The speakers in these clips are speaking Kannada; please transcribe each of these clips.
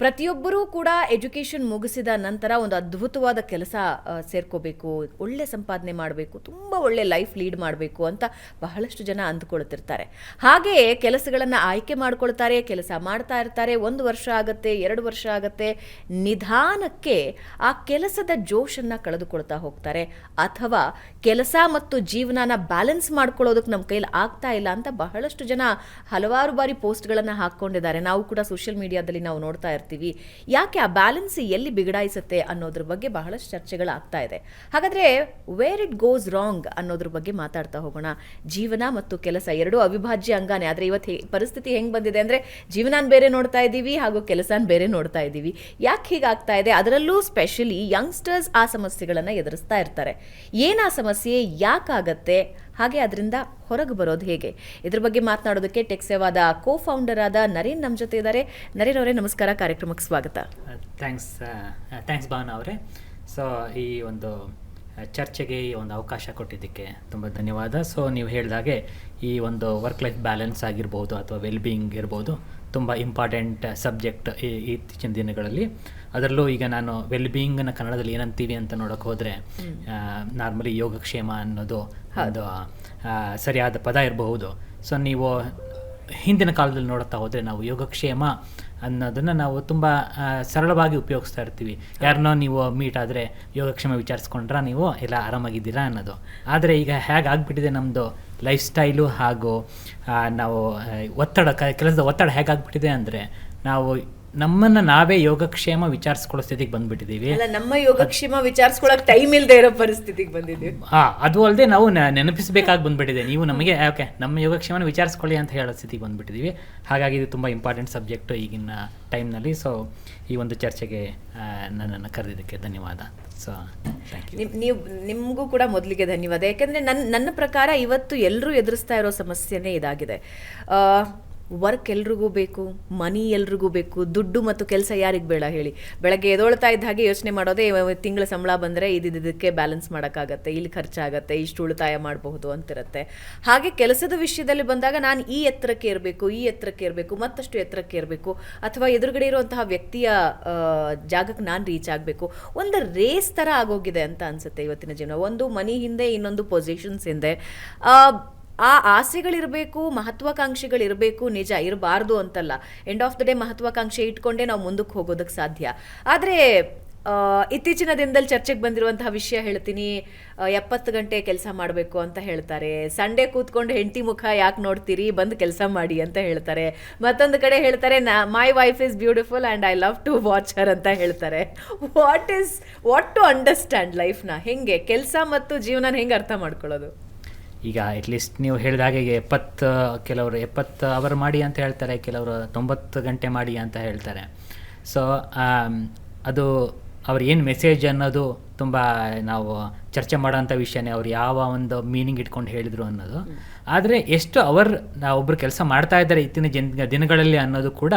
ಪ್ರತಿಯೊಬ್ಬರೂ ಕೂಡ ಎಜುಕೇಷನ್ ಮುಗಿಸಿದ ನಂತರ ಒಂದು ಅದ್ಭುತವಾದ ಕೆಲಸ ಸೇರ್ಕೋಬೇಕು, ಒಳ್ಳೆ ಸಂಪಾದನೆ ಮಾಡಬೇಕು, ತುಂಬ ಒಳ್ಳೆ ಲೈಫ್ ಲೀಡ್ ಮಾಡಬೇಕು ಅಂತ ಬಹಳಷ್ಟು ಜನ ಅಂದ್ಕೊಳ್ತಿರ್ತಾರೆ. ಹಾಗೆಯೇ ಕೆಲಸಗಳನ್ನು ಆಯ್ಕೆ ಮಾಡ್ಕೊಳ್ತಾರೆ, ಕೆಲಸ ಮಾಡ್ತಾ ಇರ್ತಾರೆ, ಒಂದು ವರ್ಷ ಆಗತ್ತೆ, ಎರಡು ವರ್ಷ ಆಗತ್ತೆ, ನಿಧಾನಕ್ಕೆ ಆ ಕೆಲಸದ ಜೋಶನ್ನು ಕಳೆದುಕೊಳ್ತಾ ಹೋಗ್ತಾರೆ. ಅಥವಾ ಕೆಲಸ ಮತ್ತು ಜೀವನನ ಬ್ಯಾಲೆನ್ಸ್ ಮಾಡ್ಕೊಳ್ಳೋದಕ್ಕೆ ನಮ್ಮ ಕೈಲಿ ಆಗ್ತಾ ಇಲ್ಲ ಅಂತ ಬಹಳಷ್ಟು ಜನ ಹಲವಾರು ಬಾರಿ ಪೋಸ್ಟ್ಗಳನ್ನು ಹಾಕ್ಕೊಂಡಿದ್ದಾರೆ. ನಾವು ಕೂಡ ಸೋಷಿಯಲ್ ಮೀಡಿಯಾದಲ್ಲಿ ನಾವು ನೋಡ್ತಾ ಇರ್ತೀವಿ. ಯಾಕೆ ಆ ಬ್ಯಾಲೆನ್ಸ್ ಎಲ್ಲಿ ಬಿಗಡಾಯಿಸುತ್ತೆ ಅನ್ನೋದ್ರ ಬಗ್ಗೆ ಬಹಳಷ್ಟು ಚರ್ಚೆಗಳಾಗ್ತಾ ಇದೆ. ಹಾಗಾದ್ರೆ ವೇರ್ ಇಟ್ ಗೋಸ್ ರಾಂಗ್ ಅನ್ನೋದ್ರ ಬಗ್ಗೆ ಮಾತಾಡ್ತಾ ಹೋಗೋಣ. ಜೀವನ ಮತ್ತು ಕೆಲಸ ಎರಡೂ ಅವಿಭಾಜ್ಯ ಅಂಗಾನೆ. ಆದರೆ ಇವತ್ತು ಪರಿಸ್ಥಿತಿ ಹೆಂಗ್ ಬಂದಿದೆ ಅಂದ್ರೆ ಜೀವನಾನ್ ಬೇರೆ ನೋಡ್ತಾ ಇದ್ದೀವಿ ಹಾಗೂ ಕೆಲಸನ ಬೇರೆ ನೋಡ್ತಾ ಇದ್ದೀವಿ. ಯಾಕೆ ಹೀಗಾಗ್ತಾ ಇದೆ? ಅದರಲ್ಲೂ ಸ್ಪೆಷಲಿ ಯಂಗ್ಸ್ಟರ್ಸ್ ಆ ಸಮಸ್ಯೆಗಳನ್ನು ಎದುರಿಸ್ತಾ ಇರ್ತಾರೆ. ಏನು ಆ ಸಮಸ್ಯೆ? ಯಾಕಾಗತ್ತೆ? ಹಾಗೆ ಅದರಿಂದ ಹೊರಗೆ ಬರೋದು ಹೇಗೆ? ಇದ್ರ ಬಗ್ಗೆ ಮಾತನಾಡೋದಕ್ಕೆ ಟೆಕ್ ಸೇವಾದ ಕೋ ಫೌಂಡರ್ ಆದ ನರೇನ್ ನಮ್ಮ ಜೊತೆ ಇದ್ದಾರೆ. ನರೇನ್ ಅವರೇ, ನಮಸ್ಕಾರ. ಕಾರ್ಯಕ್ರಮಕ್ಕೆ ಸ್ವಾಗತ. ಥ್ಯಾಂಕ್ಸ್ ಥ್ಯಾಂಕ್ಸ್ ಭಾವನಾ ಅವರೇ. ಸೊ ಈ ಒಂದು ಚರ್ಚೆಗೆ ಈ ಒಂದು ಅವಕಾಶ ಕೊಟ್ಟಿದ್ದಕ್ಕೆ ತುಂಬ ಧನ್ಯವಾದ. ಸೊ ನೀವು ಹೇಳಿದಾಗೆ ಈ ಒಂದು ವರ್ಕ್ ಲೈಫ್ ಬ್ಯಾಲೆನ್ಸ್ ಆಗಿರ್ಬೋದು ಅಥವಾ ವೆಲ್ ಬೀಯಿಂಗ್ ಇರ್ಬೋದು ತುಂಬ ಇಂಪಾರ್ಟೆಂಟ್ ಸಬ್ಜೆಕ್ಟ್ ಇತ್ತೀಚಿನ ದಿನಗಳಲ್ಲಿ. ಅದರಲ್ಲೂ ಈಗ ನಾನು ವೆಲ್ ಬೀಯಿಂಗನ್ನು ಕನ್ನಡದಲ್ಲಿ ಏನಂತೀವಿ ಅಂತ ನೋಡೋಕೆ ಹೋದರೆ ನಾರ್ಮಲಿ ಯೋಗಕ್ಷೇಮ ಅನ್ನೋದು ಅದು ಸರಿಯಾದ ಪದ ಇರಬಹುದು. ಸೊ ನೀವು ಹಿಂದಿನ ಕಾಲದಲ್ಲಿ ನೋಡುತ್ತಾ ಹೋದರೆ ನಾವು ಯೋಗಕ್ಷೇಮ ಅನ್ನೋದನ್ನು ನಾವು ತುಂಬ ಸರಳವಾಗಿ ಉಪಯೋಗಿಸ್ತಾ ಇರ್ತೀವಿ. ಯಾರನ್ನೋ ನೀವು ಮೀಟ್ ಆದರೆ ಯೋಗಕ್ಷೇಮ ವಿಚಾರಿಸ್ಕೊಂಡ್ರ ನೀವು ಎಲ್ಲ ಆರಾಮಾಗಿದ್ದೀರಾ ಅನ್ನೋದು. ಆದರೆ ಈಗ ಹೇಗೆ ಆಗಿಬಿಟ್ಟಿದೆ ನಮ್ಮದು ಲೈಫ್ ಸ್ಟೈಲು ಹಾಗೂ ನಾವು ಒತ್ತಡ ಕೆಲಸದ ಒತ್ತಡ ಹೇಗಾಗ್ಬಿಟ್ಟಿದೆ ಅಂದರೆ ನಾವು ನಮ್ಮನ್ನು ನಾವೇ ಯೋಗಕ್ಷೇಮ ವಿಚಾರಿಸ್ಕೊಳ್ಳೋ ಸ್ಥಿತಿಗೆ ಬಂದ್ಬಿಟ್ಟಿದ್ದೀವಿ ಅಲ್ಲ ನಮ್ಮ ಯೋಗಕ್ಷೇಮ ವಿಚಾರಿಸ್ಕೊಳಕ್ ಟೈಮ್ ಇಲ್ಲದೆ ಇರೋ ಪರಿಸ್ಥಿತಿಗೆ ಬಂದಿದ್ದೀವಿ. ಹಾ ಅದು ಅಲ್ಲದೆ ನಾವು ನೆ- ನೆನಪಿಸಬೇಕಾಗಿ ಬಂದ್ಬಿಟ್ಟಿದೆ. ನೀವು ನಮಗೆ ಓಕೆ ನಮ್ಮ ಯೋಗಕ್ಷೇಮನ ವಿಚಾರಿಸ್ಕೊಳ್ಳಿ ಅಂತ ಹೇಳೋ ಸ್ಥಿತಿಗೆ ಬಂದ್ಬಿಟ್ಟಿದ್ದೀವಿ ಹಾಗಾಗಿ ಇದು ತುಂಬ ಇಂಪಾರ್ಟೆಂಟ್ ಸಬ್ಜೆಕ್ಟು ಈಗಿನ ಟೈಮ್ನಲ್ಲಿ ಸೊ ಈ ಒಂದು ಚರ್ಚೆಗೆ ನನ್ನನ್ನು ಕರೆದಿದ್ದಕ್ಕೆ ಧನ್ಯವಾದ. ಸೊ ಥ್ಯಾಂಕ್ ಯು ನಿಮ್ ನೀವು ನಿಮಗೂ ಕೂಡ ಮೊದಲಿಗೆ ಧನ್ಯವಾದ. ಯಾಕೆಂದರೆ ನನ್ನ ನನ್ನ ಪ್ರಕಾರ ಇವತ್ತು ಎಲ್ಲರೂ ಎದುರಿಸ್ತಾ ಇರೋ ಸಮಸ್ಯೆನೇ ಇದಾಗಿದೆ. ವರ್ಕ್ ಎಲ್ರಿಗೂ ಬೇಕು ಮನಿ ಎಲ್ರಿಗೂ ಬೇಕು, ದುಡ್ಡು ಮತ್ತು ಕೆಲಸ ಯಾರಿಗೆ ಬೇಡ ಹೇಳಿ. ಬೆಳಗ್ಗೆ ಎದೊಳ್ತಾ ಇದ್ದ ಹಾಗೆ ಯೋಚನೆ ಮಾಡೋದೇ ತಿಂಗಳ ಸಂಬಳ ಬಂದರೆ ಇದಿದ್ದಕ್ಕೆ ಬ್ಯಾಲೆನ್ಸ್ ಮಾಡೋಕ್ಕಾಗತ್ತೆ, ಇಲ್ಲಿ ಖರ್ಚಾಗತ್ತೆ, ಇಷ್ಟು ಉಳಿತಾಯ ಮಾಡಬಹುದು ಅಂತಿರುತ್ತೆ. ಹಾಗೆ ಕೆಲಸದ ವಿಷಯದಲ್ಲಿ ಬಂದಾಗ ನಾನು ಈ ಎತ್ತರಕ್ಕೆ ಇರಬೇಕು ಈ ಎತ್ತರಕ್ಕೆ ಇರಬೇಕು ಮತ್ತಷ್ಟು ಎತ್ತರಕ್ಕೆ ಇರಬೇಕು ಅಥವಾ ಎದುರುಗಡೆ ಇರುವಂತಹ ವ್ಯಕ್ತಿಯ ಜಾಗಕ್ಕೆ ನಾನು ರೀಚ್ ಆಗಬೇಕು. ಒಂದು ರೇಸ್ ಥರ ಆಗೋಗಿದೆ ಅಂತ ಅನಿಸುತ್ತೆ ಇವತ್ತಿನ ಜೀವನ. ಒಂದು ಮನಿ ಹಿಂದೆ, ಇನ್ನೊಂದು ಪೊಸಿಷನ್ಸ್ ಹಿಂದೆ. ಆ, ಆಸೆಗಳಿರಬೇಕು ಮಹತ್ವಾಕಾಂಕ್ಷೆಗಳಿರಬೇಕು ನಿಜ ಇರಬಾರ್ದು ಅಂತಲ್ಲ. ಎಂಡ್ ಆಫ್ ದ ಡೇ ಮಹತ್ವಾಕಾಂಕ್ಷೆ ಇಟ್ಕೊಂಡೇ ನಾವು ಮುಂದಕ್ಕೆ ಹೋಗೋದಕ್ಕೆ ಸಾಧ್ಯ. ಆದರೆ ಇತ್ತೀಚಿನ ದಿನದಲ್ಲಿ ಚರ್ಚೆಗೆ ಬಂದಿರುವಂತಹ ವಿಷಯ ಹೇಳ್ತೀನಿ. ಎಪ್ಪತ್ತು ಗಂಟೆ ಕೆಲಸ ಮಾಡಬೇಕು ಅಂತ ಹೇಳ್ತಾರೆ. ಸಂಡೇ ಕೂತ್ಕೊಂಡು ಹೆಂಡತಿ ಮುಖ ಯಾಕೆ ನೋಡ್ತೀರಿ? ಬಂದು ಕೆಲಸ ಮಾಡಿ ಅಂತ ಹೇಳ್ತಾರೆ. ಮತ್ತೊಂದು ಕಡೆ ಹೇಳ್ತಾರೆ ನಾ my wife is beautiful and I love to watch her ಅಂತ ಹೇಳ್ತಾರೆ. What is what to understand ಲೈಫ್ನ ಹೆಂಗೆ? ಕೆಲಸ ಮತ್ತು ಜೀವನ ಹೆಂಗೆ ಅರ್ಥ ಮಾಡ್ಕೊಳ್ಳೋದು? ಈಗ ಅಟ್ಲೀಸ್ಟ್ ನೀವು ಹೇಳಿದ ಹಾಗೆ ಎಪ್ಪತ್ತು ಕೆಲವರು ಎಪ್ಪತ್ತು ಅವರ್ ಮಾಡಿ ಅಂತ ಹೇಳ್ತಾರೆ ಕೆಲವರು ತೊಂಬತ್ತು ಗಂಟೆ ಮಾಡಿ ಅಂತ ಹೇಳ್ತಾರೆ. ಸೊ ಅದು ಅವ್ರು ಏನು ಮೆಸೇಜ್ ಅನ್ನೋದು ತುಂಬ ನಾವು ಚರ್ಚೆ ಮಾಡೋಂಥ ವಿಷಯನೇ ಅವ್ರು ಯಾವ ಒಂದು ಮೀನಿಂಗ್ ಇಟ್ಕೊಂಡು ಹೇಳಿದರು ಅನ್ನೋದು. ಆದರೆ ಎಷ್ಟು ಅವರ್ ಒಬ್ಬರು ಕೆಲಸ ಮಾಡ್ತಾ ಇದ್ದಾರೆ ಇತ್ತಿನ ಜನ ದಿನಗಳಲ್ಲಿ ಅನ್ನೋದು ಕೂಡ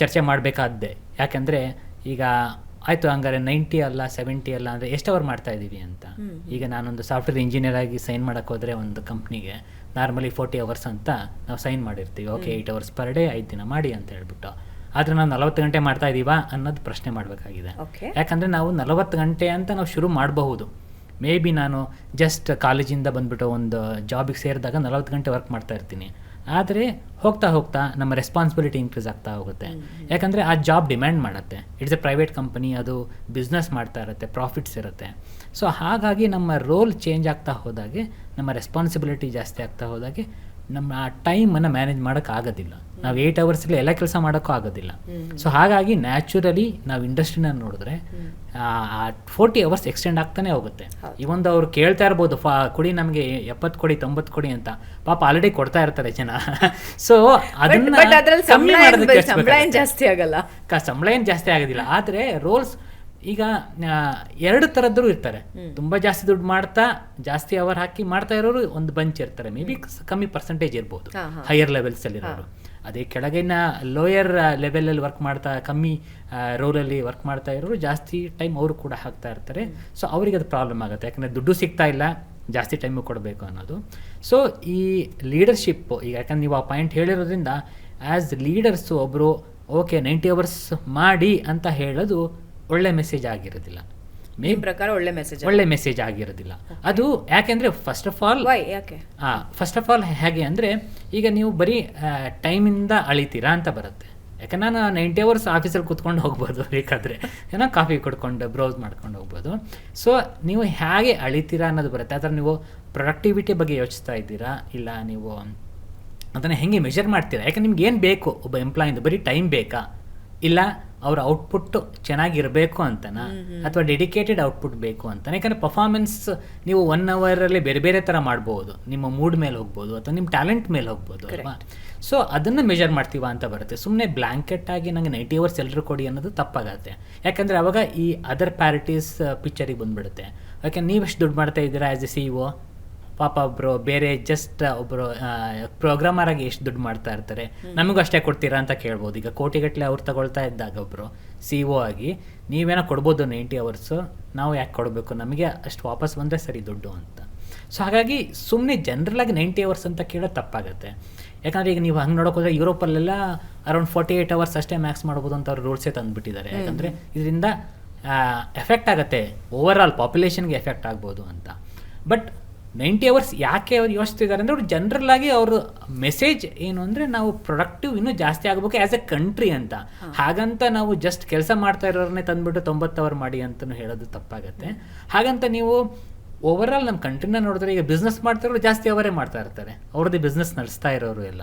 ಚರ್ಚೆ ಮಾಡಬೇಕಾದ್ದೆ. ಯಾಕೆಂದರೆ ಈಗ ಆಯಿತು ಹಂಗಾರೆ ನೈಂಟಿ ಅಲ್ಲ ಸೆವೆಂಟಿ ಅಲ್ಲ ಅಂದರೆ ಎಷ್ಟು ಅವರ್ ಮಾಡ್ತಾ ಇದ್ದೀವಿ ಅಂತ. ಈಗ ನಾನೊಂದು ಸಾಫ್ಟ್ವೇರ್ ಇಂಜಿನಿಯರ್ ಆಗಿ ಸೈನ್ ಮಾಡೋಕ್ಕೆ ಹೋದರೆ ಒಂದು ಕಂಪ್ನಿಗೆ ನಾರ್ಮಲಿ ಫೋರ್ಟಿ ಅವರ್ಸ್ ಅಂತ ನಾವು ಸೈನ್ ಮಾಡಿರ್ತೀವಿ. Okay eight hours per day ಐದು ದಿನ ಮಾಡಿ ಅಂತ ಹೇಳ್ಬಿಟ್ಟು. ಆದರೆ ನಾವು ನಲವತ್ತು ಗಂಟೆ ಮಾಡ್ತಾ ಇದ್ದೀವಾ ಅನ್ನೋದು ಪ್ರಶ್ನೆ ಮಾಡಬೇಕಾಗಿದೆ. ಯಾಕಂದರೆ ನಾವು ನಲವತ್ತು ಗಂಟೆ ಅಂತ ನಾವು ಶುರು ಮಾಡಬಹುದು. ಮೇ ಬಿ ನಾನು ಜಸ್ಟ್ ಕಾಲೇಜಿಂದ ಬಂದ್ಬಿಟ್ಟು ಒಂದು ಜಾಬಿಗೆ ಸೇರಿದಾಗ ನಲವತ್ತು ಗಂಟೆ ವರ್ಕ್ ಮಾಡ್ತಾ ಇರ್ತೀನಿ. ಆದರೆ ಹೋಗ್ತಾ ಹೋಗ್ತಾ ನಮ್ಮ ರೆಸ್ಪಾನ್ಸಿಬಿಲಿಟಿ ಇನ್ಕ್ರೀಸ್ ಆಗ್ತಾ ಹೋಗುತ್ತೆ. ಯಾಕಂದರೆ ಆ ಜಾಬ್ ಡಿಮ್ಯಾಂಡ್ ಮಾಡುತ್ತೆ. ಇಟ್ಸ್ ಎ ಪ್ರೈವೇಟ್ ಕಂಪನಿ ಅದು ಬಿಸ್ನೆಸ್ ಮಾಡ್ತಾ ಇರುತ್ತೆ ಪ್ರಾಫಿಟ್ಸ್ ಇರುತ್ತೆ. ಸೊ ಹಾಗಾಗಿ ನಮ್ಮ ರೋಲ್ ಚೇಂಜ್ ಆಗ್ತಾ ಹೋದಾಗೆ ನಮ್ಮ ರೆಸ್ಪಾನ್ಸಿಬಿಲಿಟಿ ಜಾಸ್ತಿ ಆಗ್ತಾ ಹೋದಾಗೆ ನಮ್ಮ ಆ ಟೈಮನ್ನು ಮ್ಯಾನೇಜ್ ಮಾಡೋಕ್ಕಾಗೋದಿಲ್ಲ ನಾವು ಏಯ್ಟ್ ಅವರ್ಸಲ್ಲಿ ಎಲ್ಲ ಕೆಲಸ ಮಾಡೋಕ್ಕೂ ಆಗೋದಿಲ್ಲ. ಸೊ ಹಾಗಾಗಿ ನ್ಯಾಚುರಲಿ ನಾವು ಇಂಡಸ್ಟ್ರಿನ ನೋಡಿದ್ರೆ ಫೋರ್ಟಿ ಅವರ್ಸ್ ಎಕ್ಸ್ಟೆಂಡ್ ಆಗ್ತಾನೆ ಹೋಗುತ್ತೆ. ಈ ಒಂದು ಅವ್ರು ಕೇಳ್ತಾ ಇರ್ಬೋದು ಫಾ ಕೊಡಿ ನಮಗೆ ಎಪ್ಪತ್ತು ಕೊಡಿ ತೊಂಬತ್ತು ಕೊಡಿ ಅಂತ. ಪಾಪ ಆಲ್ರೆಡಿ ಕೊಡ್ತಾ ಇರ್ತಾರೆ ಜನ. ಸೊ ಅದನ್ನ ಜಾಸ್ತಿ ಆಗಲ್ಲ. ಕ- ಸಂಬಳ ಏನು ಜಾಸ್ತಿ ಆಗೋದಿಲ್ಲ. ಆದರೆ ರೋಲ್ಸ್ ಈಗ ಎರಡು ಥರದ್ರು ಇರ್ತಾರೆ. ತುಂಬ ಜಾಸ್ತಿ ದುಡ್ಡು ಮಾಡ್ತಾ ಜಾಸ್ತಿ ಅವರ್ ಹಾಕಿ ಮಾಡ್ತಾ ಇರೋರು ಒಂದು ಬಂಚ್ ಇರ್ತಾರೆ. ಮೇ ಬಿ ಕಮ್ಮಿ ಪರ್ಸೆಂಟೇಜ್ ಇರ್ಬೋದು. ಹೈಯರ್ ಲೆವೆಲ್ಸ್ ಲೆವೆಲ್ಸಲ್ಲಿ ಇರೋರು. ಅದೇ ಕೆಳಗಿನ ಲೋಯರ್ ಲೆವೆಲಲ್ಲಿ ವರ್ಕ್ ಮಾಡ್ತಾ ಕಮ್ಮಿ ರೋಲಲ್ಲಿ ವರ್ಕ್ ಮಾಡ್ತಾ ಇರೋರು ಜಾಸ್ತಿ ಟೈಮ್ ಅವರು ಕೂಡ ಹಾಕ್ತಾ ಇರ್ತಾರೆ. ಸೊ ಅವರಿಗೆ ಅದು ಪ್ರಾಬ್ಲಮ್ ಆಗುತ್ತೆ. ಯಾಕಂದರೆ ದುಡ್ಡು ಸಿಗ್ತಾ ಇಲ್ಲ ಜಾಸ್ತಿ ಟೈಮು ಕೊಡಬೇಕು ಅನ್ನೋದು. ಸೊ ಈ ಲೀಡರ್ಶಿಪ್ ಈಗ ಯಾಕಂದ್ರೆ ನೀವು ಆ ಪಾಯಿಂಟ್ ಹೇಳಿರೋದ್ರಿಂದ ಆ್ಯಸ್ ಲೀಡರ್ಸು ಒಬ್ಬರು ಓಕೆ ನೈಂಟಿ ಅವರ್ಸ್ ಮಾಡಿ ಅಂತ ಹೇಳೋದು ಒಳ್ಳೆ ಮೆಸೇಜ್ ಆಗಿರೋದಿಲ್ಲ. ಮೇ ನಿಮ್ ಪ್ರಕಾರ ಒಳ್ಳೆ ಮೆಸೇಜ್ ಒಳ್ಳೆ ಮೆಸೇಜ್ ಆಗಿರೋದಿಲ್ಲ. ಅದು ಯಾಕೆಂದ್ರೆ ಫಸ್ಟ್ ಆಫ್ ಆಲ್ ಯಾಕೆ? ಯಾಕೆ ಫಸ್ಟ್ ಆಫ್ ಆಲ್ ಹೇಗೆ ಅಂದರೆ ಈಗ ನೀವು ಬರೀ ಟೈಮಿಂದ ಅಳಿತೀರಾ ಅಂತ ಬರುತ್ತೆ. ಯಾಕಂದ್ರೆ ನಾನು ನೈಂಟಿ ಅವರ್ಸ್ ಆಫೀಸಲ್ಲಿ ಕೂತ್ಕೊಂಡು ಹೋಗ್ಬೋದು ಬೇಕಾದರೆ. ಏನೋ ಕಾಫಿ ಕುಡ್ಕೊಂಡು ಬ್ರೌಸ್ ಮಾಡ್ಕೊಂಡು ಹೋಗ್ಬೋದು. ಸೊ ನೀವು ಹೇಗೆ ಅಳಿತೀರಾ ಅನ್ನೋದು ಬರುತ್ತೆ. ಅದರ ನೀವು ಪ್ರೊಡಕ್ಟಿವಿಟಿ ಬಗ್ಗೆ ಯೋಚಿಸ್ತಾ ಇದ್ದೀರಾ? ಇಲ್ಲ ನೀವು ಅದನ್ನು ಹೆಂಗೆ ಮೆಷರ್ ಮಾಡ್ತೀರಾ? ಯಾಕೆ ನಿಮ್ಗೆ ಏನು ಬೇಕು? ಒಬ್ಬ ಎಂಪ್ಲಾಯಿಂದ ಬರೀ ಟೈಮ್ ಬೇಕಾ? ಇಲ್ಲ ಅವ್ರ ಔಟ್ಪುಟ್ ಚೆನ್ನಾಗಿರಬೇಕು ಅಂತನಾ? ಅಥವಾ ಡೆಡಿಕೇಟೆಡ್ ಔಟ್ಪುಟ್ ಬೇಕು ಅಂತ ಯಾಕಂದರೆ ಪರ್ಫಾರ್ಮೆನ್ಸ್ ನೀವು ಒನ್ ಅವರಲ್ಲಿ ಬೇರೆ ಬೇರೆ ಥರ ಮಾಡ್ಬೋದು. ನಿಮ್ಮ ಮೂಡ್ ಮೇಲೆ ಹೋಗ್ಬೋದು ಅಥವಾ ನಿಮ್ಮ ಟ್ಯಾಲೆಂಟ್ ಮೇಲೆ ಹೋಗ್ಬೋದು ಅಲ್ವಾ? ಸೊ ಅದನ್ನು ಮೆಜರ್ ಮಾಡ್ತೀವ ಅಂತ ಬರುತ್ತೆ. ಸುಮ್ಮನೆ ಬ್ಲ್ಯಾಂಕೆಟ್ ಆಗಿ ನನಗೆ ನೈಂಟಿ ಅವರ್ಸ್ ಎಲ್ಲರೂ ಕೊಡಿ ಅನ್ನೋದು ತಪ್ಪಾಗತ್ತೆ. ಯಾಕಂದರೆ ಅವಾಗ ಈ ಅದರ್ ಪ್ಯಾರಿಟೀಸ್ ಪಿಕ್ಚರಿಗೆ ಬಂದ್ಬಿಡುತ್ತೆ. ಯಾಕೆ ನೀವೆಷ್ಟು ದುಡ್ಡು ಮಾಡ್ತಾ ಇದ್ದೀರಾ ಆ್ಯಸ್ ಎ ಸಿ ಒ ಪಾಪ ಒಬ್ರು ಬೇರೆ ಜಸ್ಟ್ ಒಬ್ರು ಪ್ರೋಗ್ರಾಮರ್ ಆಗಿ ಎಷ್ಟು ದುಡ್ಡು ಮಾಡ್ತಾ ಇರ್ತಾರೆ. ನಮಗೂ ಅಷ್ಟೇ ಕೊಡ್ತೀರಾ ಅಂತ ಕೇಳ್ಬೋದು. ಈಗ ಕೋಟಿಗಟ್ಟಲೆ ಅವ್ರು ತಗೊಳ್ತಾ ಇದ್ದಾಗ ಒಬ್ರು ಸಿ ಒ ಆಗಿ ನೀವೇನೋ ಕೊಡ್ಬೋದು ನೈಂಟಿ ಅವರ್ಸು ನಾವು ಯಾಕೆ ಕೊಡಬೇಕು? ನಮಗೆ ಅಷ್ಟು ವಾಪಸ್ ಬಂದರೆ ಸರಿ ದುಡ್ಡು ಅಂತ. ಸೊ ಹಾಗಾಗಿ ಸುಮ್ಮನೆ ಜನರಲಾಗಿ ನೈಂಟಿ ಅವರ್ಸ್ ಅಂತ ಕೇಳೋದು ತಪ್ಪಾಗುತ್ತೆ. ಯಾಕಂದರೆ ಈಗ ನೀವು ಹಂಗೆ ನೋಡೋಕೆ ಹೋದರೆ ಯುರೋಪಲ್ಲೆಲ್ಲ ಅರೌಂಡ್ ಫೋರ್ಟಿ ಏಯ್ಟ್ ಅವರ್ಸ್ ಅಷ್ಟೇ ಮ್ಯಾಕ್ಸ್ ಮಾಡ್ಬೋದು ಅಂತ ಅವ್ರು ರೂಲ್ಸೇ ತಂದುಬಿಟ್ಟಿದ್ದಾರೆ. ಯಾಕಂದರೆ ಇದರಿಂದ ಎಫೆಕ್ಟ್ ಆಗುತ್ತೆ. ಓವರ್ ಆಲ್ ಪಾಪ್ಯುಲೇಷನ್ಗೆ ಎಫೆಕ್ಟ್ ಆಗ್ಬೋದು ಅಂತ. ಬಟ್ ನೈಂಟಿ ಅವರ್ಸ್ ಯಾಕೆ ಅವ್ರು ಯೋಚಿಸ್ತಿದ್ದಾರೆ ಅಂದರೆ ಅವ್ರು ಜನರಲ್ ಆಗಿ ಅವರು ಮೆಸೇಜ್ ಏನು ಅಂದರೆ ನಾವು ಪ್ರೊಡಕ್ಟಿವ್ ಇನ್ನೂ ಜಾಸ್ತಿ ಆಗಬೇಕು ಆ್ಯಸ್ ಎ ಕಂಟ್ರಿ ಅಂತ. ಹಾಗಂತ ನಾವು ಜಸ್ಟ್ ಕೆಲಸ ಮಾಡ್ತಾ ಇರೋರನ್ನೇ ತಂದ್ಬಿಟ್ಟು ತೊಂಬತ್ತು ಅವರ್ ಮಾಡಿ ಅಂತಲೂ ಹೇಳೋದು ತಪ್ಪಾಗುತ್ತೆ. ಹಾಗಂತ ನೀವು ಓವರ್ ಆಲ್ ನಮ್ಮ ಕಂಟ್ರಿನ ನೋಡಿದ್ರೆ ಈಗ ಬಿಸ್ನೆಸ್ ಮಾಡ್ತಿರೋರು ಜಾಸ್ತಿ ಅವರೇ ಮಾಡ್ತಾ ಇರ್ತಾರೆ. ಅವ್ರದ್ದು ಬಿಸ್ನೆಸ್ ನಡೆಸ್ತಾ ಇರೋರು ಎಲ್ಲ.